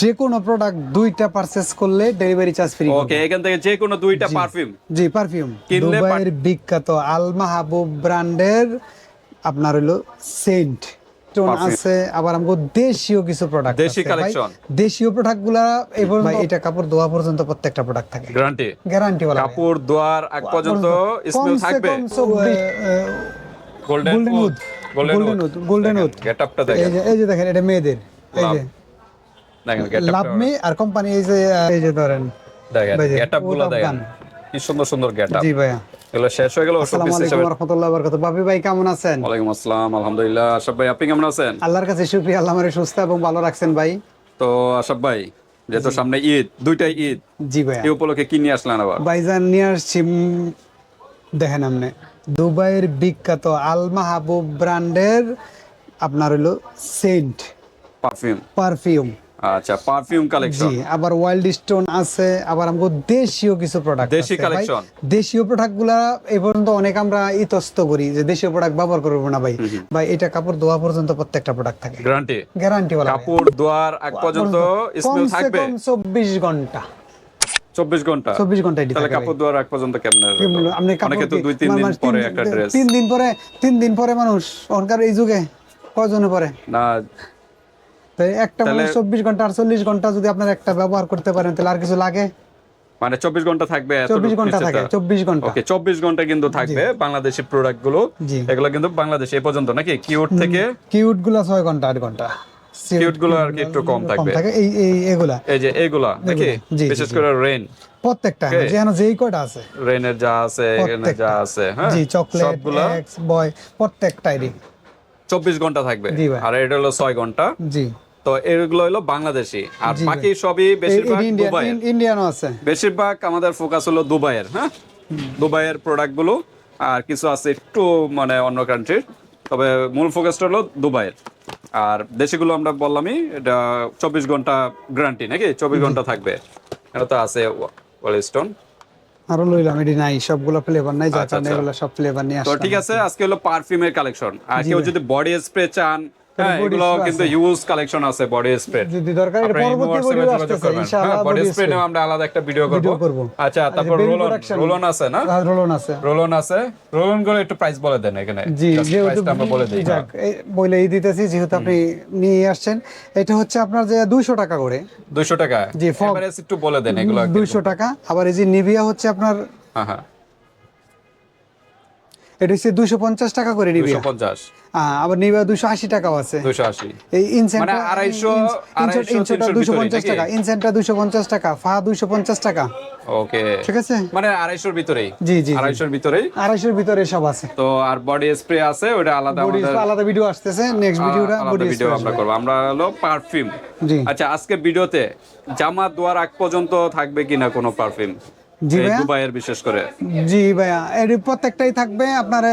যে কোনো প্রোডাক্ট দুইটা পারচেস করলে ডেলিভারি চার্জ ফ্রি ওকে এখান থেকে যে কোনো দুইটা পারফিউম জি পারফিউম দুবাইয়ের বিখ্যাত আল মাহবুব ব্র্যান্ডের আপনার হলো সেন্ট Perfume। আছে আবার আমাকে দেশীয় কিছু প্রোডাক্ট দেশি collection। দেশীয় প্রোডাক্টগুলা এবং এটা কাপড় ধোয়া পর্যন্ত প্রত্যেকটা প্রোডাক্ট থাকে। গ্যারান্টি গ্যারান্টি বলা কাপড় ধোয়ার আগ পর্যন্ত স্মেল থাকবে? Golden golden wood golden wood golden wood গেটআপটা এই দেখেন যে এই যে দেখেন এটা মেয়েদের। এই যে লাভ মি আর কোম্পানি এই যে এই যে ধরেন দেখেন গেটআপগুলো দেখেন। কি সুন্দর সুন্দর গেটআপ। জি ভাইয়া। এগুলো শেষ হয়ে গেল আসসালামু আলাইকুম রহমতুল্লাহ বারকাত বাপি ভাই কেমন আছেন? আসসালাম আলহামদুলিল্লাহ। ভাই আপনি কেমন আছেন? আল্লাহর কাছে শুকরিয়া আল্লাহ আমারে সুস্থ এবং ভালো রাখছেন ভাই। তো ভাই যেহেতু সামনে ঈদ দুইটাই ঈদ জি ভাইয়া। এই উপলক্ষে কি নিয়ে আসলেন আবার? ভাইজান নিয়ে আসছি দেখেন আপনি দুবাইয়ের বিখ্যাত আল মাহবুব ব্র্যান্ডের আপনার হলো সেন্ট। পারফিউম। পারফিউম। আচ্ছা পারফিউম কালেকশন জি আবার ওয়াইল্ড স্টোন আছে আবার আমাকে দেশীয় কিছু প্রোডাক্ট দেশি collection। দেশীয় প্রোডাক্টগুলা এই পর্যন্ত অনেক আমরা ইতস্ত করি যে দেশীয় প্রোডাক্ট ব্যবহার করব না ভাই। ভাই এটা কাপড় ধোয়া পর্যন্ত প্রত্যেকটা প্রোডাক্ট থাকে। গ্যারান্টি গ্যারান্টি কাপড় ধোয়ার আগ পর্যন্ত স্মেল কমসে থাকবে? কম চব্বিশ ঘণ্টা। চব্বিশ ঘণ্টা? চব্বিশ ঘণ্টা এটি তাহলে কাপড় ধোয়ার আগ পর্যন্ত কেমন আপনি অনেকে তো দুই তিন দিন পরে তিন- একটা ড্রেস তিন দিন পরে তিন দিন পরে মানুষ ওখানকার এই যুগে কয়জনে পরে? না একটা মানুষ চব্বিশ ঘণ্টা আটচল্লিশ ঘণ্টা যদি আপনার একটা ব্যবহার করতে পারেন তাহলে আর কিছু লাগে? মানে চব্বিশ ঘণ্টা থাকবে চব্বিশ ঘণ্টা থাকে চব্বিশ ঘণ্টা। ওকে চব্বিশ ঘণ্টা কিন্তু থাকবে বাংলাদেশি প্রোডাক্টগুলো এগুলো কিন্তু বাংলাদেশে এ পর্যন্ত নাকি? কিউট থেকে? কিউটগুলা ছয় ঘণ্টা আট ঘণ্টা। কিউটগুলো আর কি একটু কম থাকবে। এই এই এগুলা। এই যে এইগুলা নাকি? বিশেষ করে রেন প্রত্যেকটা. যেন যেই কয়টা আছে। রেনের যা আছে এখানে যা আছে হ্যাঁ? জি চকলেট এক্স বয় প্রত্যেকটাইরই চব্বিশ ঘণ্টা থাকবে। আর এটা হলো ছয় ঘণ্টা। জি। তো এগুলো হলো বাংলাদেশি। আর বাকি সবই বেশিরভাগ দুবাইয়ের। ইন্ডিয়ানও আছে। বেশিরভাগ আমাদের ফোকাস হলো দুবাইয়ের হ্যাঁ? দুবাইয়ের প্রোডাক্টগুলো আর কিছু আছে একটু মানে অন্য কান্ট্রির তবে মূল ফোকাসটা হলো দুবাইয়ের। আর দেশিগুলো আমরা বললামই এটা চব্বিশ ঘণ্টা গ্যারান্টি নাকি? চব্বিশ ঘণ্টা থাকবে। এটা তো আছে ওয়েলস্টোন আরও লইলাম এটি নাই সবগুলো ফ্লেভার নাই যার আচ্ছা, কারণে আচ্ছা। এগুলো সব ফ্লেভার নিয়ে তো ঠিক আছে আজকে হলো পারফিউমের কালেকশন আর কেউ যদি বডি স্প্রে চান এগুলো কিন্তু আছে। কালেকশন আছে বডি স্প্রে যদি দরকার এটা পরবর্তী ভিডিও আসতেছে ইনশাআল্লাহ বডি স্প্রে নিয়ে আমরা আলাদা একটা ভিডিও করব। আচ্ছা তারপর রোলন রোলন আছে না? রোলন আছে। রোলন আছে? রোলনগুলো একটু প্রাইস বলে দেন এখানে। জি যেহেতু আমরা বলে দিই। যাক এই দিতেছি যেহেতু আপনি নিয়ে আসছেন। এটা হচ্ছে আপনার যে দুইশো টাকা করে। 200 টাকা। জি, এভারেজ একটু বলে দেন এগুলো দুইশো টাকা। আবার এই যে নিভিয়া হচ্ছে আপনার হ্যাঁ হ্যাঁ। এটা হচ্ছে দুইশো পঞ্চাশ টাকা করে নিভিয়া 250 আবার নিভিয়া দুইশো আশি টাকাও আছে। 280 এই ইনসেন্ট মানে 250 250 ইনসেন্টটা 300 দুইশো ভিতরে পঞ্চাশ টাকা। ইনসেন্টটা দুইশো পঞ্চাশ টাকা ফা দুইশো পঞ্চাশ টাকা। ওকে। ঠিক আছে? মানে 250 এর ভিতরেই? জি, জি, জি। 250 এর ভিতরেই? আড়াইশোর ভিতরে সব আছে। তো আর বডি স্প্রে আছে ওটা আলাদা আলাদা ভিডিও আসতেছে। নেক্সট ভিডিওটা বডি ভিডিও আমরা করব। আমরা হলো পারফিউম জি। আচ্ছা আজকে ভিডিওতে জামা দোয়ার আগ পর্যন্ত থাকবে কিনা কোনো পারফিউম জি ভাইয়া। দুবাইয়ের বিশেষ করে। জি ভাইয়া এর প্রত্যেকটাই থাকবে আপনার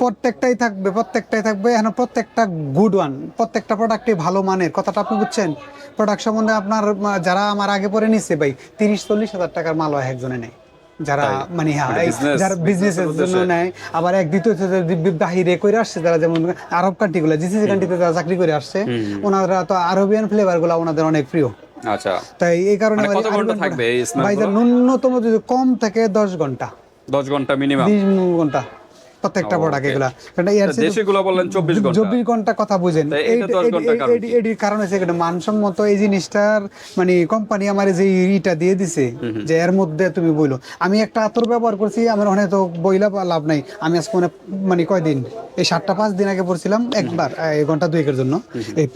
প্রত্যেকটাই থাকবে প্রত্যেকটাই থাকবে এখন প্রত্যেকটা গুড ওয়ান প্রত্যেকটা প্রোডাক্টই ভালো মানের। কথাটা আপনি বুঝছেন? প্রোডাক্ট সম্বন্ধে আপনার যারা আমার আগে পরে নিচ্ছে ভাই তিরিশ চল্লিশ হাজার টাকার মাল হয় একজনে নেয়। যারা মানে হ্যাঁ মানে যারা বিজনেসের জন্য নেয় আবার এক দ্বিতীয় বাহিরে করে আসছে যারা যেমন আরব কান্ট্রিগুলো জিসিসি কান্ট্রিতে যারা চাকরি করে আসছে ওনারা তো আরবিয়ান ফ্লেভারগুলো ওনাদের অনেক প্রিয়। আচ্ছা। তাই এই কারণে মানে কত ঘণ্টা থাকবে এই product- ভাই ন্যূনতম যদি কম থাকে দশ ঘণ্টা। 10 ঘণ্টা মিনিমাম বিশ ঘণ্টা। প্রত্যেকটা প্রোডাক্ট okay. এগুলা। কারণ তো- দেশিগুলো বললেন 24 ঘণ্টা। চব্বিশ ঘণ্টা কথা বুঝেন। তাই এই- 10 এই- কারণ এই- এটির কারণ হচ্ছে এটা মানসম্মত এই জিনিসটার মানে কোম্পানি আমার যে ইটা দিয়ে দিছে যে এর মধ্যে তুমি বইলো। আমি একটা আতর ব্যবহার করছি আমার ওখানে তো বইলা লাভ নাই। আমি আজকে মানে মানে কয়দিন? এই সাতটা পাঁচ দিন আগে পড়ছিলাম একবার এই ঘণ্টা দুয়েকের জন্য। এই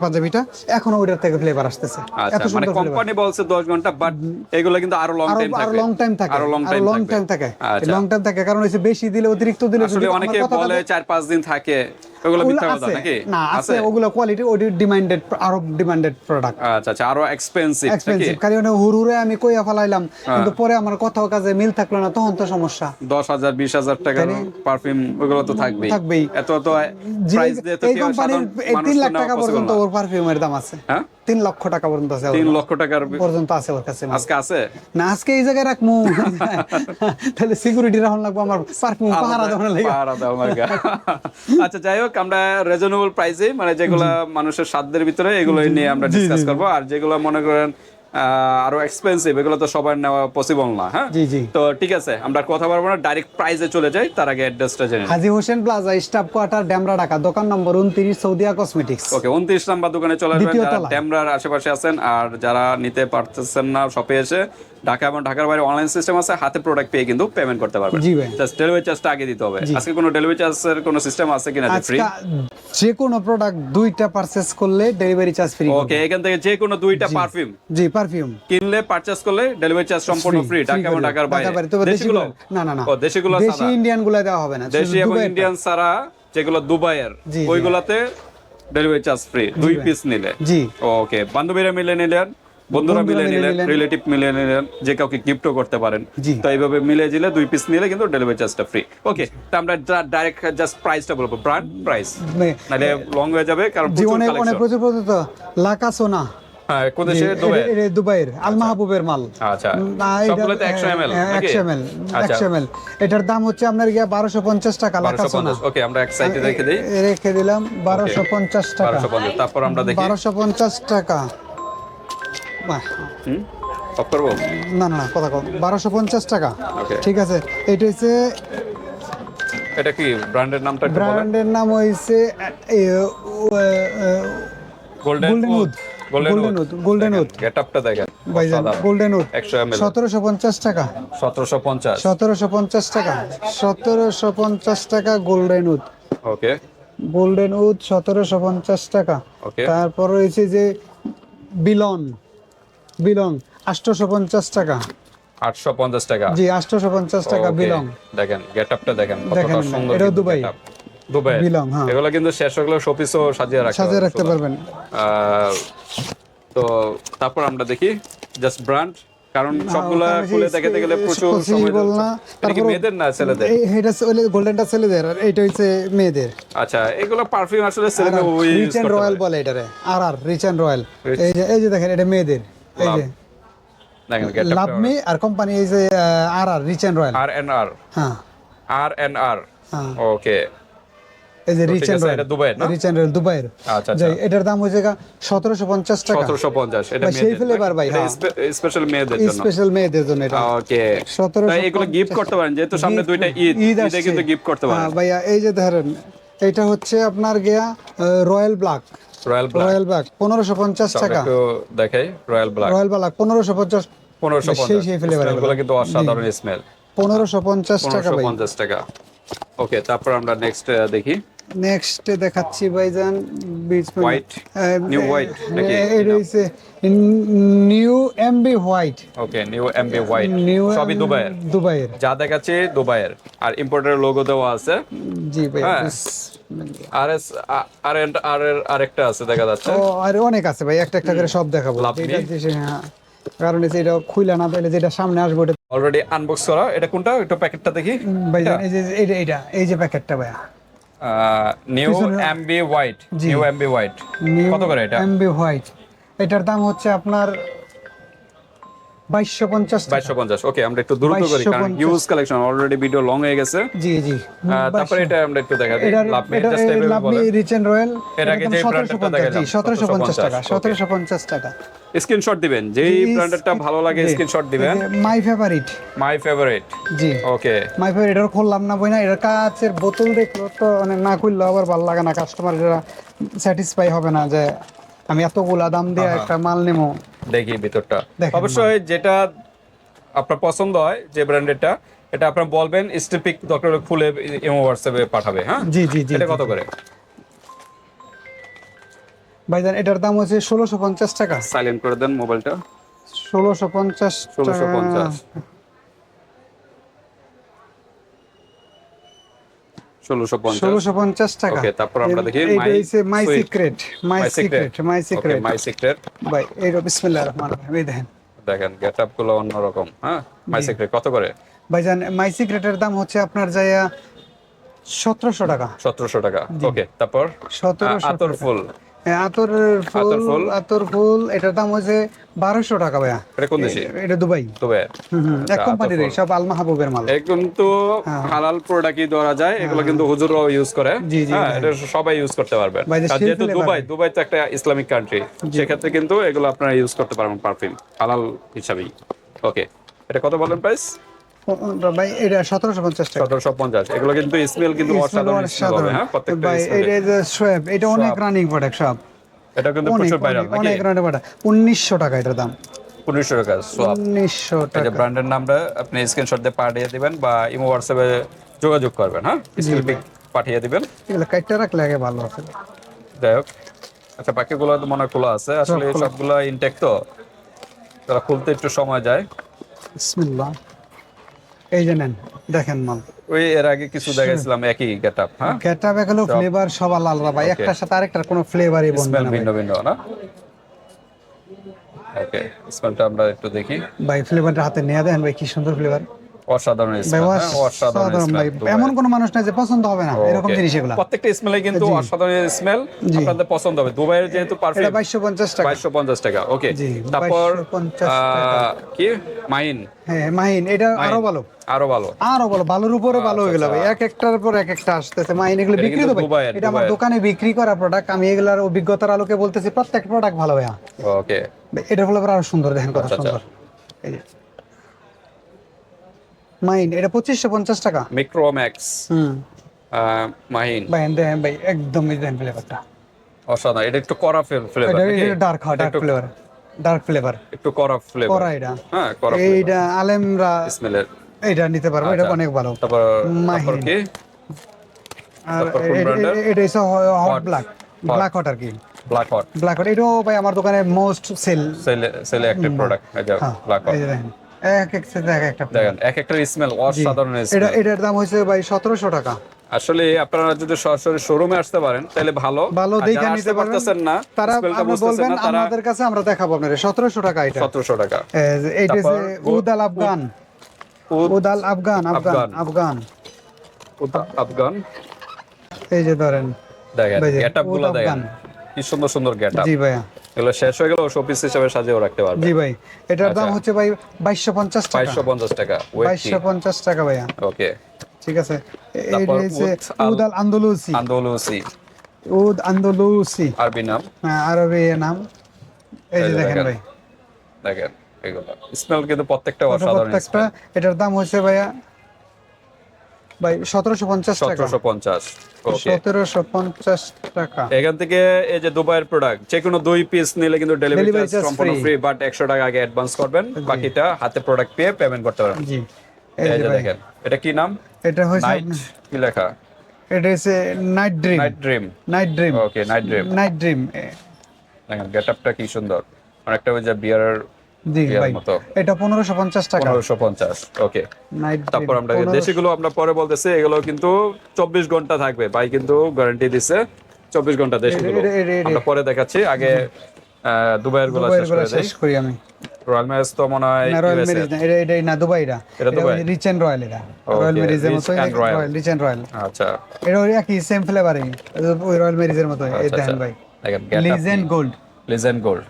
পাঞ্জাবিটা এখনও ওইটার থেকে ফ্লেভার আসতেছে। এত আচ্ছা মানে সুন্দর কোম্পানি বলছে 10 ঘণ্টা বাট এগুলো কিন্তু আরও লং টাইম আরও লং টাইম থাকে আরও লং টাইম থাকে। আচ্ছা। লং টাইম থাকে কারণ হচ্ছে বেশি দিলে অতিরিক্ত দিলে আসলে অনেকে বলে 4 5 দিন থাকে ওগুলো মিথ্যা কথা নাকি? না আছে ওগুলো কোয়ালিটি ওটি ডিমান্ডেড আরও ডিমান্ডেড প্রোডাক্ট আচ্ছা আচ্ছা আরও এক্সপেন্সিভ এক্সপেন্সিভ কারণ হুরুরে আমি কইয়া ফেলাইলাম হ্যাঁ। কিন্তু পরে আমার কোথাও কাজে মিল থাকল না তখন তো সমস্যা। 10000 20000 টাকার পারফিউম ওগুলো তো থাকবেই। থাকবেই। এত তো প্রাইস দিয়ে তো কেউ সাধারণ মানুষ তিন লাখ টাকা পর্যন্ত ওর পারফিউমের দাম আছে। হ্যাঁ? তিন লক্ষ টাকা পর্যন্ত আছে তিন লক্ষ টাকার পর্যন্ত আছে ওর কাছে। আজকে আছে? না আজকে এই জায়গায় রাখব তাহলে সিকিউরিটি রাখুন লাগবো আমার পার্কিং পাহারা দেওয়ার লাগে। পাহারা। আচ্ছা যাই হোক আমরা রিজনেবল প্রাইসে মানে যেগুলা মানুষের সাধ্যের ভিতরে এগুলো নিয়ে আমরা ডিসকাস করব। আর যেগুলো মনে করেন আরও এক্সপেন্সিভ এগুলো তো সবার নেওয়া পসিবল না হ্যাঁ? জি জি। তো ঠিক আছে আমরা কথা বলব না ডাইরেক্ট প্রাইজে চলে যাই তার আগে অ্যাড্রেসটা জেনে Haji Hossain plaza staff quarter Demra Dhaka দোকান নম্বর উনত্রিশ সৌদিয়া কসমেটিক্স ওকে উনত্রিশ নাম্বার দোকানে চলে আসবেন যারা ডেমরার আশেপাশে আছেন আর যারা নিতে পারতেছেন না শপে এসে ঢাকা এবং ঢাকার বাইরে অনলাইন সিস্টেম আছে হাতে প্রোডাক্ট পেয়ে কিন্তু পেমেন্ট করতে পারবেন। জি ভাই। জাস্ট ডেলিভারি চার্জটা আগে দিতে হবে। আজকে কোনো ডেলিভারি চার্জের কোনো সিস্টেম আছে কিনা ফ্রি যে কোনো প্রোডাক্ট দুইটা পারচেস করলে ডেলিভারি চার্জ ফ্রি ওকে এখান থেকে যে কোনো দুইটা পারফিউম জি পারফিউম কিনলে পারচেজ করলে ডেলিভারি চার্জ সম্পূর্ণ ফ্রি ঢাকা এবং ঢাকার বাইরে। তবে দেশিগুলো না না না। ও দেশিগুলো দেশি ইন্ডিয়ানগুলা দেওয়া হবে না। দেশি এবং ইন্ডিয়ান ছাড়া যেগুলো দুবাইয়ের। ওইগুলাতে ডেলিভারি চার্জ ফ্রি দুই পিস নিলে। জি। ওকে বান্ধবীরা মিলে নিলেন। বন্ধুরা মিলে নিলেন নিলেন। রিলেটিভ মিলে নিলেন যে কাউকে গিফটও করতে পারেন। তো এইভাবে মিলে দিলে দুই পিস নিলে কিন্তু ডেলিভারি চার্জটা ফ্রি ওকে তো আমরা ডাইরেক্ট জাস্ট প্রাইসটা বলব ব্র্যান্ড প্রাইস নাহলে লং হয়ে যাবে কারণ জি প্রচুর অনেক কালেকশন প্রচুর পর্যন্ত লাকা সোনা। হ্যাঁ কোন দেশে? দুবাই দুবাইয়ের। আল মাহবুবের মাল। আচ্ছা। না, সবগুলোতে 100 ml হ্যাঁ, নাকি? 100 ml, আচ্ছা। 100 ml এটার দাম হচ্ছে আপনার গিয়া বারোশো পঞ্চাশ টাকা লাকা সোনা। ওকে আমরা এক সাইডে রেখে দেই। রেখে দিলাম বারোশো পঞ্চাশ টাকা। 1250 তারপর আমরা দেখি। বারোশো পঞ্চাশ টাকা। বাহ, হুম অফ করব? না না কথা কম। বারোশো পঞ্চাশ টাকা। ঠিক আছে। এটা হচ্ছে এটা কি ব্র্যান্ডের নামটা ব্র্যান্ডের নাম হয়েছে golden wood golden wood golden wood গেটআপটা দেখেন ভাইজান গোল্ডেন উড 100 সতেরোশো পঞ্চাশ টাকা। 1750 সতেরোশো পঞ্চাশ টাকা। টাকা golden wood okay golden wood টাকা। তারপর রয়েছে যে বিলন বিলন আটশোশো পঞ্চাশ টাকা। 850 টাকা? জি আটশোশো পঞ্চাশ টাকা Okay, বিলং। দেখেন গেটআপটা দেখেন কতটা দেখেন, সুন্দর এটাও দুবাই। দুবাই? Belong, হ্যাঁ। এগুলো কিন্তু শেষ শোপিসও সাজিয়ে রাখতে সাজিয়ে রাখতে পারবেন। তো তারপর আমরা দেখি জাস্ট ব্র্যান্ড কারণ সবগুলা খুলে দেখাতে গেলে প্রচুর সময় বল না, তারপর- মেয়েদের না ছেলেদের? এটা গোল্ডেনটা ছেলেদের আর এইটা হচ্ছে মেয়েদের। আচ্ছা এগুলো পারফিউম আসলে ছেলেদের ইউজ রিচ এন্ড রয়্যাল বলে এটারে। আর আর রিচ এন্ড রয়্যাল এই যে এই যে দেখেন এটা মেয়েদের। এই যে লাভ। মি আর কোম্পানি এই যে আর আর রিচ এন্ড রয়্যাল আর এন আর হ্যাঁ। আর এন আর হ্যাঁ। ওকে এই যে রিচ এন্ড রয়্যাল দুবাইয়ের না? রিচ এন্ড রয়্যাল দুবাইয়ের। আচ্ছা আচ্ছা। এটার দাম সতেরোশো পঞ্চাশ টাকা। সতেরোশো পঞ্চাশ এটা সেই flavor ভাই, হ্যাঁ। স্পেশাল মেয়েদের জন্য। স্পেশাল মেয়েদের জন্য এটা। ওকে তাই এগুলো গিফট করতে পারেন যেহেতু সামনে দুইটা ঈদ। কিন্তু গিফট করতে পারেন। হ্যাঁ, ভাইয়া এই যে ধরেন এটা হচ্ছে আপনার গিয়া royal black royal black royal black পনেরোশো পঞ্চাশ টাকা। একটু দেখাই রয়্যাল ব্ল্যাক রয়্যাল ব্ল্যাক পনেরোশো পঞ্চাশ। পনেরোশো সেই সেই ফ্লেভার এগুলো কিন্তু অসাধারণ স্মেল পনেরোশো পঞ্চাশ টাকা পনেরোশো ভাই পঞ্চাশ টাকা। ওকে তারপর আমরা নেক্সট দেখি। নেক্সট দেখাচ্ছি ভাইজান বিচ White? New white নাকি? এটা হচ্ছে new MB white okay new MB white new সবই দুবাইয়ের? দুবাইয়ের। যা দেখাচ্ছে দুবাইয়ের। আর ইম্পোর্টের লোগো দেওয়া আছে। জি ভাই হ্যাঁ। আর এস আর এন্ড আর এর আরেকটা আছে দেখা যাচ্ছে। ও আর অনেক আছে ভাই একটা একটা করে সব দেখাবো। হ্যাঁ। কারণ হচ্ছে এটা খুইলা না তাহলে যেটা সামনে আসবে ওটা অলরেডি আনবক্স করা। এটা কোনটা? একটু প্যাকেটটা দেখি। ভাইজান এই যে এইটা এইটা এই যে প্যাকেটটা ভাইয়া। New MB white new MB white কত করে এটা? এমবি হোয়াইট এটার দাম হচ্ছে আপনার বাইশশো পঞ্চাশ টাকা। বাইশশো পঞ্চাশ ওকে আমরা একটু দ্রুত করি কারণ 2250 কালেকশন অলরেডি ভিডিও লং হয়ে গেছে। জি জি। তারপরে এটা আমরা একটু দেখা দিই এটার জাস্ট এভাবে লাভলি রিচ এন্ড রয়্যাল এর আগে যে ব্র্যান্ডটা দেখালাম, সতেরোশো পঞ্চাশ টাকা 1750 টাকা। স্ক্রিনশট দিবেন যেই ব্র্যান্ডেরটা ভালো লাগে স্ক্রিনশট দিবেন। মাই ফেভারিট মাই ফেভারিট জি। ওকে মাই ফেভারিট এটা খুললাম না বই না কাচের বোতল দেখল তো মানে না খুললে আবার ভালো লাগে না কাস্টমার এটা স্যাটিসফাই হবে না যে আমি এতগুলা দাম দিয়ে একটা মাল নেব। দেখি ভিতরটা। অবশ্যই যেটা আপনার পছন্দ হয় যে ব্র্যান্ডেরটা এটা আপনার বলবেন স্টিপিক দরকার হলে খুলে ইমো হোয়াটসঅ্যাপে পাঠাবে হ্যাঁ? জি জি জি এটা কত করে? ভাইজান এটার দাম হচ্ছে ষোলোশো পঞ্চাশ টাকা। সাইলেন্ট করে দেন মোবাইলটা। ষোলোশো পঞ্চাশ ষোলোশো পঞ্চাশ। ষোলোশো পঞ্চাশ। ষোলোশো পঞ্চাশ টাকা। ওকে তারপর আমরা দেখি my secret my secret my secret my secret ভাই এইটা বিসমিল্লাহির রহমানির রহিম এই দেখেন। দেখেন গেটগুলো অন্যরকম হ্যাঁ? মাই সিক্রেট কত করে? ভাইজান মাই সিক্রেটের দাম হচ্ছে আপনার যাইয়া সতেরোশো টাকা। সতেরোশো টাকা। ওকে তারপর? সতেরোশো আতর ফুল আতরের ফুল। আতর ফুল। আতর ফুল এটার দাম হচ্ছে বারোশো টাকা ভাইয়া। এটা কোন দেশে? এটা দুবাই। হুম, এক আতর কোম্পানির সব আল মাহবুবের মাল। এ কিন্তু হালাল প্রোডাক্টই ধরা যায় এগুলো কিন্তু হুজুররাও ইউজ করে। হ্যাঁ। হ্যাঁ। এটা সবাই ইউজ করতে পারবেন। যেহেতু দুবাই। দুবাই তো একটা ইসলামিক কান্ট্রি সেক্ষেত্রে কিন্তু এগুলো আপনারা ইউজ করতে পারবেন পারফিউম হালাল হিসাবেই। ওকে এটা কত বলেন প্রাইস ভাই এটা সতেরোশো পঞ্চাশ টাকা। সতেরোশো পঞ্চাশ। এগুলো কিন্তু স্মেল কিন্তু অসাধারণ smell হবে হ্যাঁ? প্রত্যেকটা ভাই এটা যে সোয়েব এটা অনেক রানিং প্রোডাক্ট সব এটা কিন্তু প্রচুর ভাইরাল অনেক- রানিং প্রোডাক্ট উনিশশো টাকা এটার দাম। উনিশশো টাকা সোয়াব উনিশশো এই যে ব্র্যান্ডের নামটা আপনি স্ক্রিনশট দিয়ে পাঠিয়ে দিবেন বা ইমো হোয়াটসঅ্যাপে যোগাযোগ করবেন হ্যাঁ? পিক পাঠিয়ে দিবেন। এগুলো কাইটটা রাখলে আগে ভালো আছে। যাই হোক। আচ্ছা বাকিগুলো তো মনে খোলা আছে। আসলে। সবগুলো ইনটেক তো। তারা খুলতে একটু সময় যায়। বিসমিল্লাহ। এই যে নেন দেখেন মাল। ওই এর আগে কিছু দেখাইছিলাম একই গেটআপ হ্যাঁ? গেটআপ এগুলো ফ্লেভার সব আলাদা ভাই একটার সাথে আরেকটার কোনো ফ্লেভারই বন্ধ না ভিন্ন ভিন্ন না? ওকে স্মেলটা আমরা একটু দেখি। ভাই ফ্লেভারটা হাতে নিয়ে দেন ভাই কি সুন্দর ফ্লেভার অসাধারণ অসাধারণ অসাধারণ ভাই এমন কোনো মানুষ নাই যে পছন্দ হবে না এরকম জিনিস এগুলো প্রত্যেকটা স্মেলে কিন্তু অসাধারণ স্মেল আপনাদের পছন্দ হবে। দুবাইয়ের যেহেতু পারফিউম বাইশশো পঞ্চাশ টাকা। বাইশশো পঞ্চাশ টাকা ওকে তারপর কি? মাইন। হ্যাঁ মাহিন এটা আরও ভালো। আরও ভালো। আরও ভালো ভালোর উপরে ভালো হয়ে গেল ভাই। এক একটার পর এক একটা আসতেছে। মাইন এগুলো আচ্ছা, বিক্রি তো ভাই এটা আমার দোকানে বিক্রি করা প্রোডাক্ট আমি এগুলার অভিজ্ঞতার আলোকে বলতেছি প্রত্যেক প্রোডাক্ট ভালো ভাইয়া। ওকে ভাই, এটার ফলে আরও সুন্দর দেখেন কত আচ্ছা, আচ্ছা। সুন্দর। এই যে। মাইন এটা পঁচিশশো পঞ্চাশ টাকা। মিক্রোম্যাক্স হুম। মাহিন। ভাই দেখেন ভাই একদম দেখেন ফ্লেভারটা অসাধারণ এটা একটু কড়া ফ্লেভার এটা ডার্ক হয় ডার্ক ফ্লেভার ডার্ক ফ্লেভার একটু কড়া ফ্লেভার করা এটা। হ্যাঁ কড়া এইটা আলেমরা স্মেলের। এইটা নিতে পারব এটা আচ্ছা। অনেক ভালো। তারপর। তারপর কি? আর এটা হচ্ছে হট. ব্ল্যাক ব্ল্যাক হট আর কি। ব্ল্যাক হট ব্ল্যাক হট এটাও ভাই আমার দোকানে মোস্ট সেল সেল সেল একটা প্রোডাক্ট এই যে ব্ল্যাক হট এক এক এক একটা দেখেন এক একটা স্মেল অসাধারণ এটা এটার দাম হচ্ছে ভাই সতেরোশো টাকা। আসলে আপনারা যদি সরাসরি শোরুমে আসতে পারেন তাহলে ভালো। ভালো দেখে নিতে পারতেছেন না তারা আপনি বলবেন আমাদের কাছে আমরা দেখাবো আপনাদের সতেরোশো টাকা এটা। টাকা। এই যে এইটা তারপর হচ্ছে উদ আল আফগান। উদ উদ আফগান আফগান আফগান। আফগান। এই যে ধরেন। দেখেন যে, গেটআপগুলো দেখেন। কি সুন্দর সুন্দর গেটআপ। জি ভাইয়া। এগুলো শেষ হয়ে গেল শোপিস হিসেবে সাজিয়েও রাখতে পারবে জি ভাই এটার দাম আচ্ছা। হচ্ছে ভাই বাইশশো পঞ্চাশ টাকা। বাইশশো পঞ্চাশ টাকা ওয়েট কি বাইশশো পঞ্চাশ টাকা ভাইয়া। ওকে ঠিক আছে। এ- তারপর এইটা হচ্ছে উদ আল- আন্দোলুসি। আন্দোলুসি। উদ আন্দোলুসি। আরবি নাম? হ্যাঁ, আরবি নাম। এই যে দেখেন। ভাই। দেখেন এগুলো। স্মেল কিন্তু প্রত্যেকটা অসাধারণ প্রত্যেকটা এটার দাম হচ্ছে ভাইয়া ভাই সতেরোশো পঞ্চাশ টাকা। সতেরোশো পঞ্চাশ। ওকে সতেরোশো পঞ্চাশ টাকা। এখান থেকে এই যে দুবাইয়ের প্রোডাক্ট যে কোনো দুই পিস নিলে কিন্তু ডেলিভারি চার্জ সম্পূর্ণ ফ্রি বাট একশো টাকা আগে অ্যাডভান্স করবেন বাকিটা হাতে প্রোডাক্ট পেয়ে পেমেন্ট করতে পারেন জি। এই যে দেখেন এটা কি নাম? এটা নাইট কি লেখা? এটা হচ্ছে night dream night dream night dream okay night dream night dream দেখেন গেটআপটা কি সুন্দর। অনেকটা ওই যে মতো। এটা পনেরোশো পঞ্চাশ টাকা। পনেরোশো পঞ্চাশ ওকে। নাইট তারপর আমরা দেশিগুলো আমরা পরে বলতেছি এগুলো কিন্তু চব্বিশ ঘণ্টা থাকবে। ভাই কিন্তু গ্যারান্টি দিছে চব্বিশ ঘণ্টা দেশিগুলো আমরা পরে দেখাচ্ছি আগে দুবাইয়েরগুলো শেষ করে আমি। রয়্যাল তো মনে হয় রয়্যাল মেরিজ না এটা এটা না দুবাইটা এটা দুবাই? রিচ এন্ড রয়্যাল এটা রয়্যাল Okay, মেরিজের মতো রয়্যাল রিচ এন্ড রয়্যাল আচ্ছা। এটা ওই একই সেম ফ্লেভারিং ওই রয়্যাল মতো এই দেখেন। ভাই। দেখেন লিজেন্ড গোল্ড লিজেন্ড গোল্ড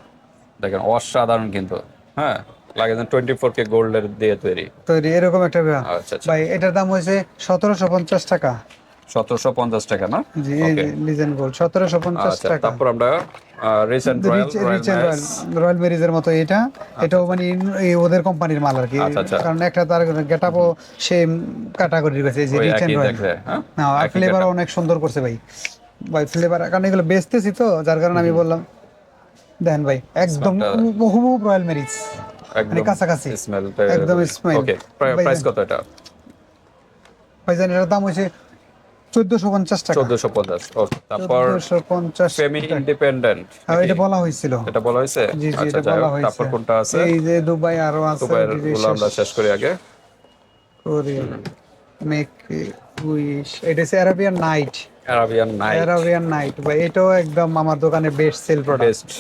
দেখেন অসাধারণ কিন্তু। হ্যাঁ লাগে যেন কে গোল্ডের দিয়ে তৈরি। তৈরি এরকম একটা আচ্ছা ভাই এটার দাম হয়েছে সতেরোশো পঞ্চাশ টাকা। সতেরোশো পঞ্চাশ টাকা না? জি এই গোল্ড সতেরোশো পঞ্চাশ টাকা। তারপর আমরা recent royal rich rich and royal royal মেরিজের মতো এটা। এটাও মানে ওদের কোম্পানির মাল আর কি। আচ্ছা, আচ্ছা। কারণ একটা তার গেটআপও সেম যে রয়্যাল না ফ্লেভার অনেক সুন্দর করছে ভাই। ভাই ফ্লেভার কারণ এগুলো বেচতেছি তো যার কারণে আমি বললাম। দেখেন ভাই একদম বহু রয়্যাল মেরিজ মানে কাছাকাছি। স্মেল একদম smell। ওকে প্রাইস কত এটা? ভাইজান দাম টাকা। ওকে তারপর চোদ্দশো পঞ্চাশ সেমি ইন্ডিপেন্ডেন্ট হ্যাঁ, এটা বলা হয়েছিল। এটা বলা হয়েছে? জি জি আচ্ছা এটা বলা হয়েছে তারপর কোনটা আছে? এই যে দুবাই আরও আছে গুলো আমরা শেষ করি আগে। করি। মেক উইশ এটা হচ্ছে Arabian night Arabian night Arabian night ভাই এটাও একদম আমার দোকানে বেস্ট সেল প্রোডাক্ট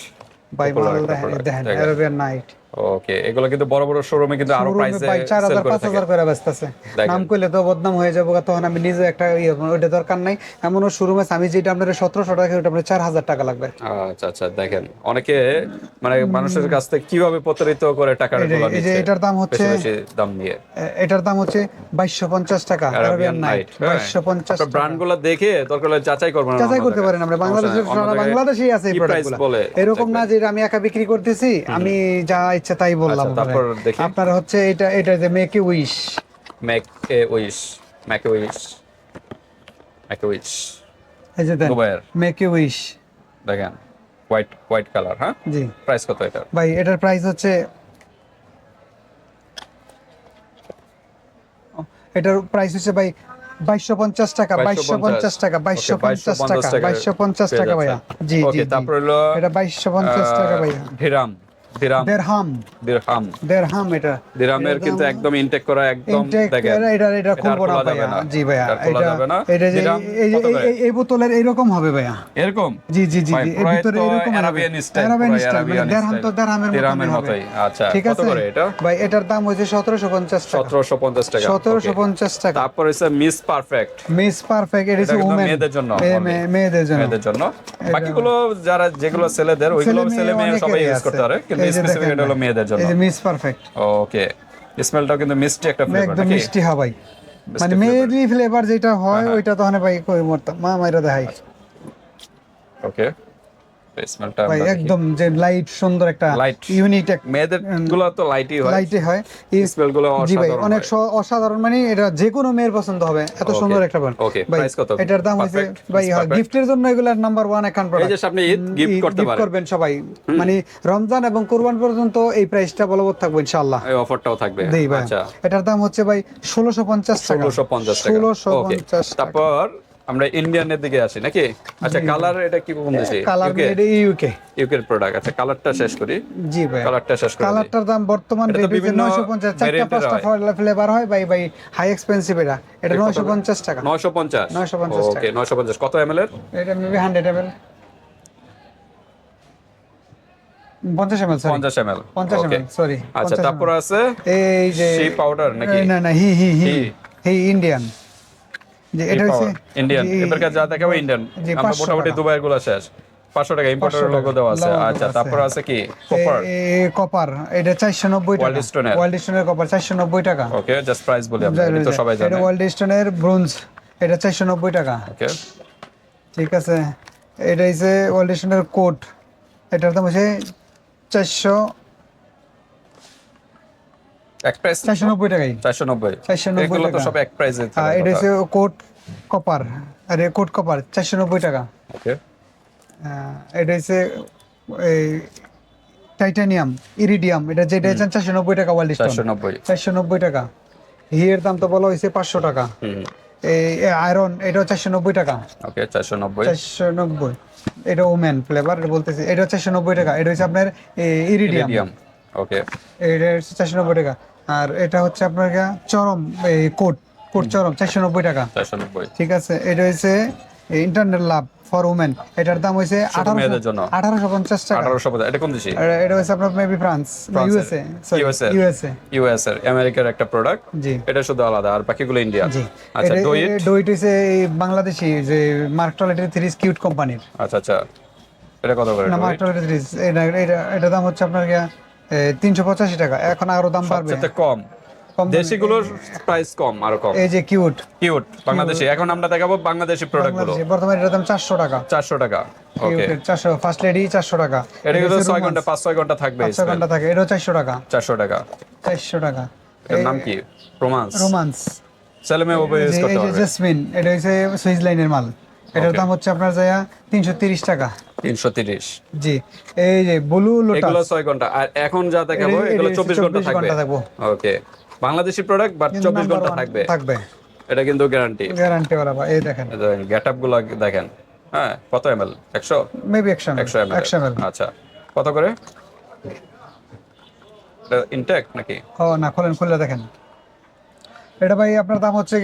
বেস্ট ভাই popular. মাল ওকে এগুলো কিন্তু বড় বড় শোরুমে কিন্তু আরও প্রাইসে চার হাজার করে পাঁচ হাজার করে ব্যস্ত নাম করলে তো বদনাম হয়ে যাব তখন আমি নিজে একটা ইয়ে ওইটা দরকার নাই। এমনও শোরুমে আমি যেটা আপনার সতেরোশো টাকা ওটা আপনার চার হাজার টাকা লাগবে। আচ্ছা আচ্ছা দেখেন। অনেকে মানে মানুষের কাছ থেকে কীভাবে প্রতারিত করে যে এটার দাম হচ্ছে দাম নিয়ে এটার দাম হচ্ছে বাইশশো পঞ্চাশ টাকা। আরাবিয়ান নাইট বাইশশো পঞ্চাশ ব্র্যান্ডগুলো দেখে দরকার হলে যাচাই করবেন যাচাই করতে পারেন আমরা বাংলাদেশের বাংলাদেশেই আছে এই প্রোডাক্ট এরকম না যে আমি একা বিক্রি করতেছি আমি যা ইচ্ছা তাই বললাম আচ্ছা, তারপর দেখি। আপনার হচ্ছে এটা এটা যে make a wish make a wish make wish make wish এই যে দেন মেক উইশ দেখেন হোয়াইট হোয়াইট কালার হ্যাঁ? জি। প্রাইস কত এটা ভাই এটার প্রাইস হচ্ছে এটার প্রাইস হচ্ছে ভাই বাইশশো পঞ্চাশ টাকা বাইশশো পঞ্চাশ। টাকা বাইশশো পঞ্চাশ টাকা বাইশশো পঞ্চাশ টাকা ভাইয়া। জি জি তারপর হলো এটা বাইশশো পঞ্চাশ টাকা ভাইয়া। দিরাম দিরহাম এটা। দিরামের কিন্তু একদম ইনটেক করা একদম দেখেন এটা এটা এটা এটা আর খুলবো না ভাইয়া। জি ভাইয়া এটা আর খোলা এটা যাবে না। এটা এই যে কত করে? এই- এই বোতলের এরকম হবে ভাইয়া। এরকম? জি জি জি এর ভিতরে এরকম আরাবিয়ান স্টাইল Arabian দেড়হাম তো style। দেড়হামের দিরহামের মতনই হবে। মতোই, আচ্ছা। ঠিক আছে? এটা? ভাই এটার দাম হচ্ছে সতেরোশো পঞ্চাশ টাকা। সতেরোশো পঞ্চাশ টাকা সতেরোশো okay। পঞ্চাশ টাকা। তারপর হচ্ছে মিস পারফেক্ট মিস পারফেক্ট এটা হচ্ছে উমেন মেয়েদের জন্য। মেয়েদের জন্য। মেয়েদের জন্য। বাকিগুলো যারা যেগুলো ছেলেদের ওইগুলো ছেলে মেয়ে সবাই ইউজ করতে পারে স্পেসিফিক এটা হলো মেয়েদের জন্য। এই যে মিস পারফেক্ট ওকে স্মেলটাও কিন্তু মিষ্টি একটা ফ্লেভার একদম মিষ্টি হয় মানে। মেয়েলি ফ্লেভার যেটা হয় ওইটা তখন ভাই কই মরতাম মা মাইরা দেখাই। ওকে স্মেলটা ভাই একদম যে লাইট সুন্দর একটা। ইউনিক মেয়েদেরগুলো তো লাইটই হয়। লাইটে হয়। এই স্মেলগুলো জি ভাই অনেক অসাধারণ মানে এটা যে কোনো মেয়ের পছন্দ হবে। এত সুন্দর একটা ব্র্যান্ড ভাই price কত? এটার দাম Perfect, ভাই গিফটের জন্য এগুলা নাম্বার ওয়ান এখন এই যে ঈদ গিফট করতে পারে। করবেন সবাই। মানে রমজান এবং কুরবান পর্যন্ত এই প্রাইসটা বলবৎ থাকবে ইনশাআল্লাহ। এই অফারটাও থাকবে। আচ্ছা। এটার দাম হচ্ছে ভাই ষোলোশো পঞ্চাশ টাকা। ষোলোশো পঞ্চাশ টাকা। ষোলোশো ওকে পঞ্চাশ টাকা। তারপর আমরা ইন্ডিয়ানের দিকে আসি নাকি? আচ্ছা কালার এটা কি দেশে কালার এটা ইউকে ইউকের প্রোডাক্ট আচ্ছা কালারটা শেষ করি। জি ভাই। কালারটা শেষ করি কালারটার দাম বর্তমান রেট হচ্ছে বিভিন্ন নয়শো পঞ্চাশ চারটা variant-এর পাঁচটা। ফ্লেভার হয় ভাই ভাই হাই এক্সপেন্সিভ এটা এটা নয়শো পঞ্চাশ টাকা। 950 950 ওকে 950 কত এমএল এর? এটা মেবি হান্ড্রেড এম এল পঞ্চাশ এম এল সরি 50 এমএল পঞ্চাশ এম সরি আচ্ছা তারপর আছে এই যে সি পাউডার নাকি? না না হি হি হি। হি ইন্ডিয়ান যে এটা হচ্ছে ইন্ডিয়ান জি, যা দেখাবো ইন্ডিয়ান আমরা মোটামুটি। দুবাইয়েরগুলো শেষ। 500 টাকা ইম্পোর্টার লোগো দেওয়া আছে। আচ্ছা তারপর আছে কি? কপার কপার এটা চারশো নব্বই টাকা। Wild Stone-এর? স্টোনের কপার চারশো নব্বই টাকা। ওকে জাস্ট প্রাইস বলি আমরা। এটা তো সবাই এটা জানে স্টোনের ব্রোঞ্জ এটা চারশো নব্বই টাকা। ওকে ঠিক আছে। এটা হচ্ছে ওয়ার্ল্ড স্টোনের কোট এটার দাম হচ্ছে চারশো এক প্রাইস চারশো নব্বই টাকাই। 490 490 এগুলো তো সব এক প্রাইসে আর এটা হচ্ছে কোট কপার। আরে কোট কপার চারশো নব্বই টাকা। ওকে এটা হচ্ছে এই টাইটানিয়াম ইরিডিয়াম এটা যেটা টাকা ওয়ার্ল্ড স্টোন 490 টাকা। হিয়ের দাম তো বলা হয়েছে পাঁচশো টাকা। এই আয়রন চারশো নব্বই টাকা। ওকে 490 চারশো নব্বই। এটা ওমেন ফ্লেভার এটা বলতেছি এটা চারশো নব্বই টাকা। এটা হচ্ছে আপনার ইরিডিয়াম ওকে এটা হচ্ছে চারশো নব্বই টাকা। আর এটা হচ্ছে আপনার চরম এই কোট কোট চরম চারশো নব্বই টাকা। 490 ঠিক আছে এটা হচ্ছে ইন্টারনেট লাভ ফর উমেন এটার দাম। আঠারোশো আঠারোশো পঞ্চাশ টাকা। 1850 এটা কোন দেশে? আর এটা হচ্ছে আপনার maybe France. USA sorry USA US আমেরিকার একটা প্রোডাক্ট জি। এটা শুধু আলাদা আর বাকিগুলো ইন্ডিয়া আচ্ছা ডোইট ডোইট এই বাংলাদেশি যে মার্ক টয়লেটের থ্রিস কিউট কোম্পানির আচ্ছা আচ্ছা। এটা কত করে না মার্ক টয়লেটের থ্রিস এটা এটা দাম হচ্ছে আপনার তিনশো পঁচাশি টাকা। এখন আরও দাম বাড়বে। কম। দেশিগুলোর প্রাইস কম আরও কম। এই যে কিউট। কিউট বাংলাদেশি। এখন আমরা দেখাবো বাংলাদেশি প্রোডাক্টগুলো। বর্তমানে এটার দাম চারশো টাকা। চারশো টাকা। ওকে চারশো ফার্স্ট লেডি চারশো টাকা। এটা কিন্তু হচ্ছে ঘণ্টা পাঁচ ছয় ঘণ্টা থাকবে পাঁচ ঘণ্টা থাকে। এটাও চারশো টাকা। চারশো টাকা। চারশো টাকা। এটার নাম কি? রোমান্স রোমান্স ছেলে মেয়ে ওভাবে ইউজ করতে এই যে জেসমিন এটা হচ্ছে সুইস লাইনের মাল। এটার দাম হচ্ছে আপনার যায় তিনশো তিরিশ টাকা। তিনশো তিরিশ। জি এই যে ব্লু এগুলো লোটাস ছয় ঘণ্টা। আর এখন যা দেখাবো এগুলো চব্বিশ ঘণ্টা 24 থাকবে। ঘণ্টা থাকব। ওকে বাংলাদেশি প্রোডাক্ট বাট চব্বিশ ঘণ্টা থাকবে। থাকবে। এটা কিন্তু গ্যারান্টি গ্যারান্টি ওরা ভাই, এই দেখেন। গেট আপগুলো দেখেন। হ্যাঁ কত এম এল একশো? মেবি একশো একশো এম একশো এম আচ্ছা কত করে? ইনটেক নাকি? ও না খোলেন খুলে দেখেন। এটা ভাই আপনার দাম হচ্ছে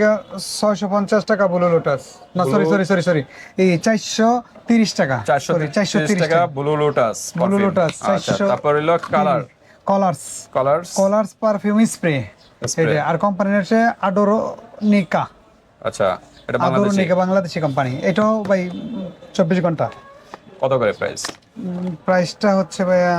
ছয়শো পঞ্চাশ টাকা ব্লু লোটাস। না সরি সরি সরি সরি এই চারশো তিরিশ টাকা। চারশো চারশো তিরিশ টাকা ব্লু লোটাস Blue Lotus, আচ্ছা 400 তারপর হলো colour. Colours colours colours perfume spray আর কোম্পানির হচ্ছে আডোরোনিকা আচ্ছা এটা বাংলাদেশি? আডোরোনিকা বাংলাদেশি কোম্পানি এটাও ভাই চব্বিশ ঘণ্টা। কত করে প্রাইস প্রাইসটা হচ্ছে ভাইয়া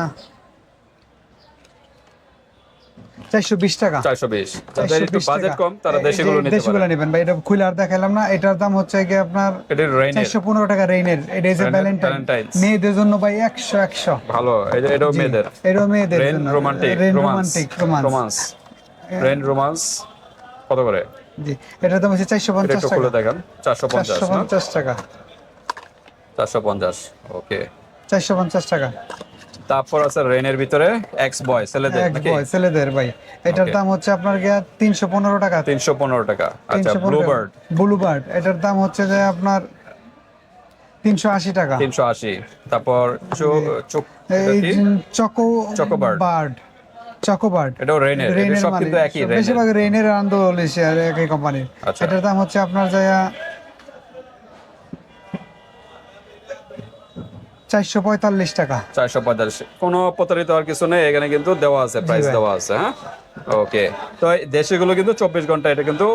চারশো বিশ টাকা। চারশো বিশ। যাদের একটু বাজেট কম তারা দেশিগুলো নিতে দেশিগুলো নেবেন ভাই এটা খুলে আর দেখালাম না এটার দাম হচ্ছে কি আপনার এটা রেইনের চারশো পনেরো টাকা রেইনের এটা Rainer- ভ্যালেন্টাইন মেয়েদের জন্য ভাই একশো একশো। ভালো এই যে এটাও মেয়েদের। এটাও মেয়েদের জন্য। Romantic romantic romance rain romance কত করে? জি এটার দাম হচ্ছে চারশো এটা পঞ্চাশ একটু খুলে দেখান চারশো পঞ্চাশ চারশো পঞ্চাশ টাকা। চারশো পঞ্চাশ ওকে। চারশো পঞ্চাশ টাকা। তারপর আছে রেনের ভিতরে এক্স বয় ছেলেদের এক নাকি? বয় ছেলেদের ভাই। এটার দাম হচ্ছে আপনার গিয়া তিনশো পনেরো টাকা। তিনশো পনেরো টাকা। আচ্ছা তিনশো ব্লু বার্ড ব্লু বার্ড এটার দাম হচ্ছে যে আপনার তিনশো আশি টাকা। তিনশো আশি। তারপর চো- চোখ এই কি? Choco Chocobird। বার্ড। চকোবার্ড এটাও রেনের। রেনের সব কিন্তু একই রেনের। বেশিরভাগ রেনের আন্দোলন একই কোম্পানির আচ্ছা। এটার দাম হচ্ছে আপনার যায় চারশো পঁয়তাল্লিশ টাকা। চারশো পঁয়তাল্লিশ। কোনো প্রতারিত আর কিছু নেই এখানে কিন্তু দেওয়া আছে প্রাইস দেওয়া আছে হ্যাঁ? ওকে তো দেশিগুলো কিন্তু চব্বিশ ঘণ্টা এটা কিন্তু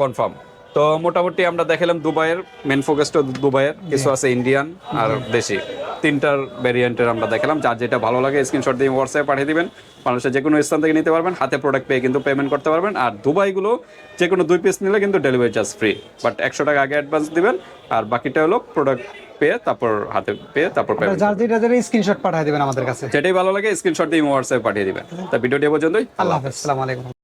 কনফার্ম তো মোটামুটি আমরা দেখালাম দুবাইয়ের মেন ফোকাসটা দুবাইয়ের কিছু আছে ইন্ডিয়ান আর দেশি। তিনটার ভ্যারিয়েন্টের আমরা দেখালাম যার যেটা ভালো লাগে স্ক্রিনশট দিয়ে হোয়াটসঅ্যাপে পাঠিয়ে দিবেন। মানুষের যে কোনো স্থান থেকে নিতে পারবেন হাতে প্রোডাক্ট পেয়ে কিন্তু পেমেন্ট করতে পারবেন। আর দুবাইগুলো যে কোনো দুই পিস নিলে কিন্তু ডেলিভারি চার্জ ফ্রি বাট একশো টাকা আগে অ্যাডভান্স দিবেন আর বাকিটা হলো প্রোডাক্ট পেয়ে তারপর হাতে পেয়ে তারপর যার যেটা যেটা স্ক্রিনশট পাঠিয়ে দিবেন আমাদের কাছে। যেটাই ভালো লাগে স্ক্রিনশট দিয়ে হোয়াটসঅ্যাপে পাঠিয়ে দিবেন। তা ভিডিওটি পর্যন্তই। আল্লাহ হাফেজ। আসসালামু আলাইকুম।